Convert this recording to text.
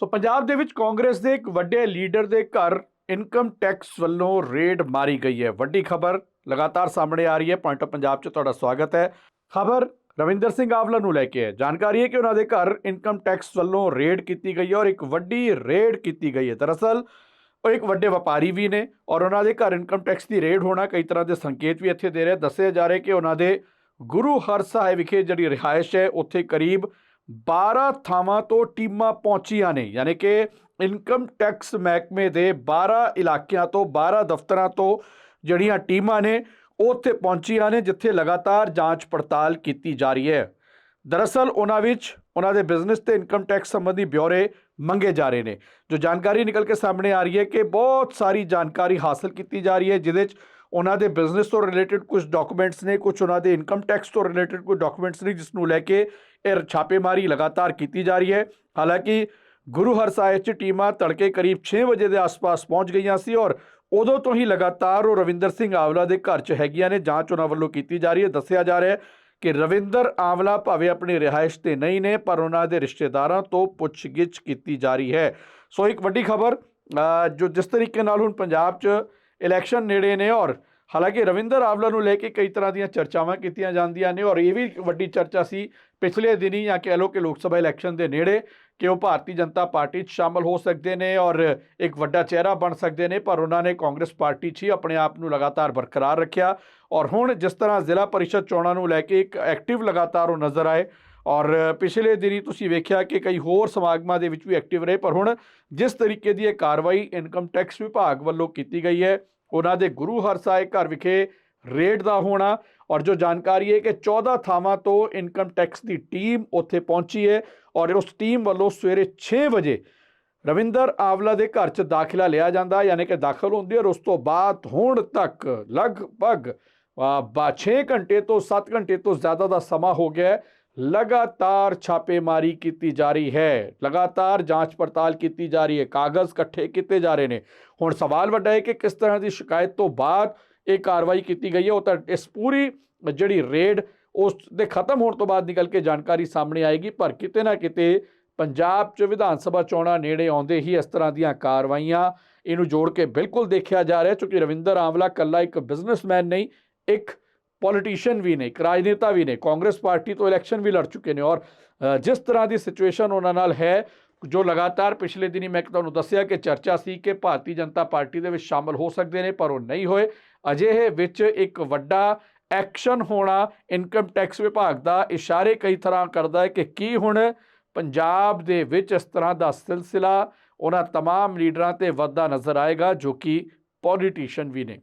ਸੋ ਪੰਜਾਬ ਦੇ ਵਿੱਚ ਕਾਂਗਰਸ ਦੇ ਇੱਕ ਵੱਡੇ ਲੀਡਰ ਦੇ ਘਰ ਇਨਕਮ ਟੈਕਸ ਵੱਲੋਂ ਰੇਡ ਮਾਰੀ ਗਈ ਹੈ। ਵੱਡੀ ਖਬਰ ਲਗਾਤਾਰ ਸਾਹਮਣੇ ਆ ਰਹੀ ਹੈ। ਪੁਆਇੰਟ ਆਫ ਪੰਜਾਬ 'ਚ ਤੁਹਾਡਾ ਸਵਾਗਤ ਹੈ। ਖਬਰ ਰਵਿੰਦਰ ਸਿੰਘ ਆਵਲਾ ਨੂੰ ਲੈ ਕੇ ਹੈ। ਜਾਣਕਾਰੀ ਹੈ ਕਿ ਉਹਨਾਂ ਦੇ ਘਰ ਇਨਕਮ ਟੈਕਸ ਵੱਲੋਂ ਰੇਡ ਕੀਤੀ ਗਈ ਹੈ ਔਰ ਇੱਕ ਵੱਡੀ ਰੇਡ ਕੀਤੀ ਗਈ ਹੈ। ਦਰਅਸਲ ਉਹ ਇੱਕ ਵੱਡੇ ਵਪਾਰੀ ਵੀ ਨੇ ਔਰ ਉਹਨਾਂ ਦੇ ਘਰ ਇਨਕਮ ਟੈਕਸ ਦੀ ਰੇਡ ਹੋਣਾ ਕਈ ਤਰ੍ਹਾਂ ਦੇ ਸੰਕੇਤ ਵੀ ਇੱਥੇ ਦੇ ਰਹੇ। ਦੱਸੇ ਜਾ ਰਹੇ ਕਿ ਉਹਨਾਂ ਦੇ ਗੁਰੂ ਹਰ ਸਾਹਿਬ ਵਿਖੇ ਜਿਹੜੀ ਰਿਹਾਇਸ਼ ਹੈ, ਉੱਥੇ ਕਰੀਬ 12 ਥਾਵਾਂ ਤੋਂ ਟੀਮਾਂ ਪਹੁੰਚੀਆਂ ਨੇ, ਯਾਨੀ ਕਿ ਇਨਕਮ ਟੈਕਸ ਮਹਿਕਮੇ ਦੇ 12 ਇਲਾਕਿਆਂ ਤੋਂ 12 ਦਫ਼ਤਰਾਂ ਤੋਂ ਜਿਹੜੀਆਂ ਟੀਮਾਂ ਨੇ, ਉਹ ਉੱਥੇ ਪਹੁੰਚੀਆਂ ਨੇ, ਜਿੱਥੇ ਲਗਾਤਾਰ ਜਾਂਚ ਪੜਤਾਲ ਕੀਤੀ ਜਾ ਰਹੀ ਹੈ। ਦਰਅਸਲ ਉਹਨਾਂ ਵਿੱਚ ਉਹਨਾਂ ਦੇ ਬਿਜ਼ਨਸ ਤੇ ਇਨਕਮ ਟੈਕਸ ਸੰਬੰਧੀ ਬਿਉਰੇ ਮੰਗੇ ਜਾ ਰਹੇ ਨੇ। ਜੋ ਜਾਣਕਾਰੀ ਨਿਕਲ ਕੇ ਸਾਹਮਣੇ ਆ ਰਹੀ ਹੈ ਕਿ ਬਹੁਤ ਸਾਰੀ ਜਾਣਕਾਰੀ ਹਾਸਲ ਕੀਤੀ ਜਾ ਰਹੀ ਹੈ, ਜਿਹਦੇ 'ਚ ਉਹਨਾਂ ਦੇ ਬਿਜ਼ਨਸ ਤੋਂ ਰਿਲੇਟਡ ਕੁਝ ਡਾਕੂਮੈਂਟਸ ਨੇ ਕੁਝ ਉਹਨਾਂ ਦੇ ਇਨਕਮ ਟੈਕਸ ਤੋਂ ਰਿਲੇਟਡ ਕੁਝ ਡਾਕੂਮੈਂਟਸ ਨੇ ਜਿਸ ਨੂੰ ਲੈ ਕੇ ਇਹ ਛਾਪੇਮਾਰੀ ਲਗਾਤਾਰ ਕੀਤੀ ਜਾ ਰਹੀ ਹੈ। ਹਾਲਾਂਕਿ ਗੁਰੂ ਹਰਸਾਏ 'ਚ ਟੀਮਾਂ ਤੜਕੇ ਕਰੀਬ 6 ਵਜੇ ਦੇ ਆਸ-ਪਾਸ ਪਹੁੰਚ ਗਈਆਂ ਸੀ ਔਰ ਉਦੋਂ ਤੋਂ ਹੀ ਲਗਾਤਾਰ ਉਹ ਰਵਿੰਦਰ ਸਿੰਘ ਆਵਲਾ ਦੇ ਘਰ 'ਚ ਹੈਗੀਆਂ ਨੇ, ਜਾਂਚ ਉਹਨਾਂ ਵੱਲੋਂ ਕੀਤੀ ਜਾ ਰਹੀ ਹੈ। ਦੱਸਿਆ ਜਾ ਰਿਹਾ ਹੈ ਕਿ ਰਵਿੰਦਰ ਆਵਲਾ ਭਾਵੇਂ ਆਪਣੀ ਰਿਹਾਇਸ਼ ਤੇ ਨਹੀਂ ਨੇ, ਪਰ ਉਹਨਾਂ ਦੇ ਰਿਸ਼ਤੇਦਾਰਾਂ ਤੋਂ ਪੁੱਛਗਿੱਛ ਕੀਤੀ ਜਾ ਰਹੀ ਹੈ। ਸੋ ਇੱਕ ਵੱਡੀ ਖਬਰ ਜੋ ਜਿਸ ਤਰੀਕੇ ਨਾਲ ਹੁਣ ਪੰਜਾਬ 'ਚ ਇਲੈਕਸ਼ਨ ਨੇੜੇ ਨੇ ਔਰ ਹਾਲਾਂਕਿ ਰਵਿੰਦਰ ਆਵਲਾ ਨੂੰ ਲੈ ਕੇ ਕਈ ਤਰ੍ਹਾਂ ਦੀਆਂ ਚਰਚਾਵਾਂ ਕੀਤੀਆਂ ਜਾਂਦੀਆਂ ਨੇ ਔਰ ਇਹ ਵੀ ਵੱਡੀ ਚਰਚਾ ਸੀ ਪਿਛਲੇ ਦਿਨੀ ਜਾਂ ਕਹਿ ਲਓ ਕਿ ਲੋਕ ਸਭਾ ਇਲੈਕਸ਼ਨ ਦੇ ਨੇੜੇ ਕਿ ਉਹ ਭਾਰਤੀ ਜਨਤਾ ਪਾਰਟੀ 'ਚ ਸ਼ਾਮਲ ਹੋ ਸਕਦੇ ਨੇ ਔਰ ਇੱਕ ਵੱਡਾ ਚਿਹਰਾ ਬਣ ਸਕਦੇ ਨੇ, ਪਰ ਉਹਨਾਂ ਨੇ ਕਾਂਗਰਸ ਪਾਰਟੀ 'ਚ ਹੀ ਆਪਣੇ ਆਪ ਨੂੰ ਲਗਾਤਾਰ ਬਰਕਰਾਰ ਰੱਖਿਆ ਔਰ ਹੁਣ ਜਿਸ ਤਰ੍ਹਾਂ ਜ਼ਿਲ੍ਹਾ ਪਰਿਸ਼ਦ ਚੋਣਾਂ ਨੂੰ ਲੈ ਕੇ ਇੱਕ ਐਕਟਿਵ ਲਗਾਤਾਰ ਉਹ ਨਜ਼ਰ ਆਏ ਔਰ ਪਿਛਲੇ ਦਿਨੀ ਤੁਸੀਂ ਵੇਖਿਆ ਕਿ ਕਈ ਹੋਰ ਸਮਾਗਮਾਂ ਦੇ ਵਿੱਚ ਵੀ ਐਕਟਿਵ ਰਹੇ, ਪਰ ਹੁਣ ਜਿਸ ਤਰੀਕੇ ਦੀ ਇਹ ਕਾਰਵਾਈ ਇਨਕਮ ਟੈਕਸ ਵਿਭਾਗ ਵੱਲੋਂ ਕੀਤੀ ਗਈ ਹੈ, ਉਹਨਾਂ ਦੇ ਗੁਰੂ ਹਰਸਾਏ ਘਰ ਵਿਖੇ ਰੇਡ ਦਾ ਹੋਣਾ ਔਰ ਜੋ ਜਾਣਕਾਰੀ ਹੈ ਕਿ 14 ਥਾਵਾਂ ਤੋਂ ਇਨਕਮ ਟੈਕਸ ਦੀ ਟੀਮ ਉੱਥੇ ਪਹੁੰਚੀ ਹੈ ਔਰ ਉਸ ਟੀਮ ਵੱਲੋਂ ਸਵੇਰੇ 6 ਵਜੇ ਰਵਿੰਦਰ ਆਵਲਾ ਦੇ ਘਰ 'ਚ ਦਾਖਲਾ ਲਿਆ ਜਾਂਦਾ, ਯਾਨੀ ਕਿ ਦਾਖਲ ਹੁੰਦੀ ਔਰ ਉਸ ਤੋਂ ਬਾਅਦ ਹੁਣ ਤੱਕ ਲਗਭਗ ਬਾ 6 ਘੰਟੇ ਤੋਂ 7 ਘੰਟੇ ਤੋਂ ਜ਼ਿਆਦਾ ਦਾ ਸਮਾਂ ਹੋ ਗਿਆ ਲਗਾਤਾਰ ਛਾਪੇਮਾਰੀ ਕੀਤੀ ਜਾ ਰਹੀ ਹੈ। ਲਗਾਤਾਰ ਜਾਂਚ ਪੜਤਾਲ ਕੀਤੀ ਜਾ ਰਹੀ ਹੈ। ਕਾਗਜ਼ ਇਕੱਠੇ ਕੀਤੇ ਜਾ ਰਹੇ ਨੇ। ਹੁਣ ਸਵਾਲ ਵੱਡਾ ਹੈ ਕਿ ਕਿਸ ਤਰ੍ਹਾਂ ਦੀ ਸ਼ਿਕਾਇਤ ਤੋਂ ਬਾਅਦ ਇਹ ਕਾਰਵਾਈ ਕੀਤੀ ਗਈ ਹੈ? ਉਹ ਤਾਂ ਇਸ ਪੂਰੀ ਜਿਹੜੀ ਰੇਡ, ਉਸ ਦੇ ਖਤਮ ਹੋਣ ਤੋਂ ਬਾਅਦ ਨਿਕਲ ਕੇ ਜਾਣਕਾਰੀ ਸਾਹਮਣੇ ਆਏਗੀ, ਪਰ ਕਿਤੇ ਨਾ ਕਿਤੇ ਪੰਜਾਬ 'ਚ ਵਿਧਾਨ ਸਭਾ ਚੋਣਾਂ ਨੇੜੇ ਆਉਂਦੇ ਹੀ ਇਸ ਤਰ੍ਹਾਂ ਦੀਆਂ ਕਾਰਵਾਈਆਂ ਇਹਨੂੰ ਜੋੜ ਕੇ ਬਿਲਕੁਲ ਦੇਖਿਆ ਜਾ ਰਿਹਾ, ਕਿਉਂਕਿ ਰਵਿੰਦਰ ਆਂਵਲਾ ਕੱਲਾ ਇੱਕ ਬਿਜ਼ਨਸਮੈਨ ਨਹੀਂ, ਇੱਕ ਪੋਲੀਟੀਸ਼ੀਅਨ ਵੀ ਨੇ ਇੱਕ ਰਾਜਨੇਤਾ ਵੀ ਨੇ ਕਾਂਗਰਸ ਪਾਰਟੀ ਤੋਂ ਇਲੈਕਸ਼ਨ ਵੀ ਲੜ ਚੁੱਕੇ ਨੇ ਔਰ ਜਿਸ ਤਰ੍ਹਾਂ ਦੀ ਸਿਚੁਏਸ਼ਨ ਉਹਨਾਂ ਨਾਲ ਹੈ ਜੋ ਲਗਾਤਾਰ ਪਿਛਲੇ ਦਿਨੀ ਮੈਂ ਤੁਹਾਨੂੰ ਦੱਸਿਆ ਕਿ ਚਰਚਾ ਸੀ ਕਿ ਭਾਰਤੀ ਜਨਤਾ ਪਾਰਟੀ ਦੇ ਵਿੱਚ ਸ਼ਾਮਲ ਹੋ ਸਕਦੇ ਨੇ ਪਰ ਉਹ ਨਹੀਂ ਹੋਏ ਅਜਿਹੇ ਵਿੱਚ ਇੱਕ ਵੱਡਾ ਐਕਸ਼ਨ ਹੋਣਾ ਇਨਕਮ ਟੈਕਸ ਵਿਭਾਗ ਦਾ ਇਸ਼ਾਰੇ ਕਈ ਤਰ੍ਹਾਂ ਕਰਦਾ ਹੈ ਕਿ ਕੀ ਹੁਣ ਪੰਜਾਬ ਦੇ ਵਿੱਚ ਇਸ ਤਰ੍ਹਾਂ ਦਾ ਸਿਲਸਿਲਾ ਉਹਨਾਂ तमाम ਲੀਡਰਾਂ ਤੇ ਵੱਧਦਾ ਨਜ਼ਰ ਆਏਗਾ ਜੋ ਕਿ ਪੋਲੀਟੀਸ਼ੀਅਨ ਵੀ ਨੇ